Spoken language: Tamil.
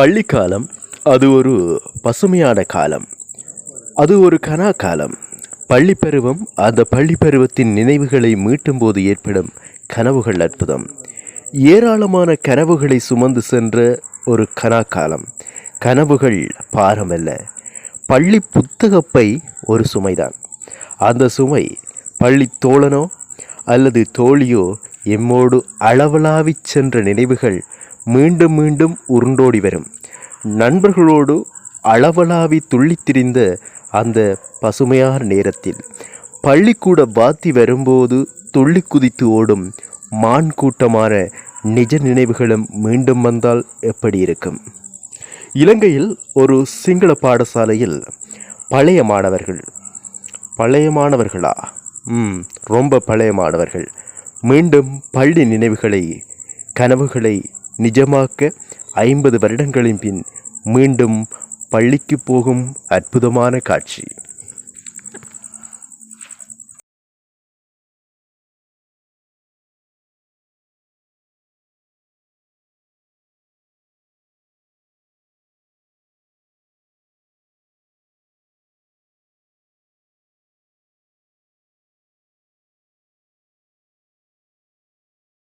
பள்ளிக்காலம் அது ஒரு பசுமையான காலம். அது ஒரு கனா காலம். பள்ளிப்பருவம் அந்த பள்ளி பருவத்தின் நினைவுகளை மீட்டும் போது ஏற்படும் கனவுகள் அற்புதம். ஏராளமான கனவுகளை சுமந்து சென்ற ஒரு கனா காலம். கனவுகள் பாரமல்ல. பள்ளி புத்தகப்பை ஒரு சுமைதான். அந்த சுமை பள்ளி தோழனோ அல்லது தோழியோ எம்மோடு அளவலாவிச் சென்ற நினைவுகள் மீண்டும் மீண்டும் உருண்டோடி வரும். நண்பர்களோடு அளவலாவி துள்ளித்திரிந்த அந்த பசுமையார் நேரத்தில் பள்ளிக்கூட பாத்தி வரும்போது துள்ளி குதித்து ஓடும் மான் கூட்டமான நிஜ நினைவுகளும் மீண்டும் வந்தால் எப்படி இருக்கும்? இலங்கையில் ஒரு சிங்கள பாடசாலையில் பழைய மாணவர்கள். பழைய மாணவர்களா? ம் ரொம்ப பழைய மாணவர்கள். மீண்டும் பள்ளி நினைவுகளை கனவுகளை நிஜமாக்க ஐம்பது வருடங்களின் பின் மீண்டும் பள்ளிக்கு போகும் அற்புதமான காட்சி.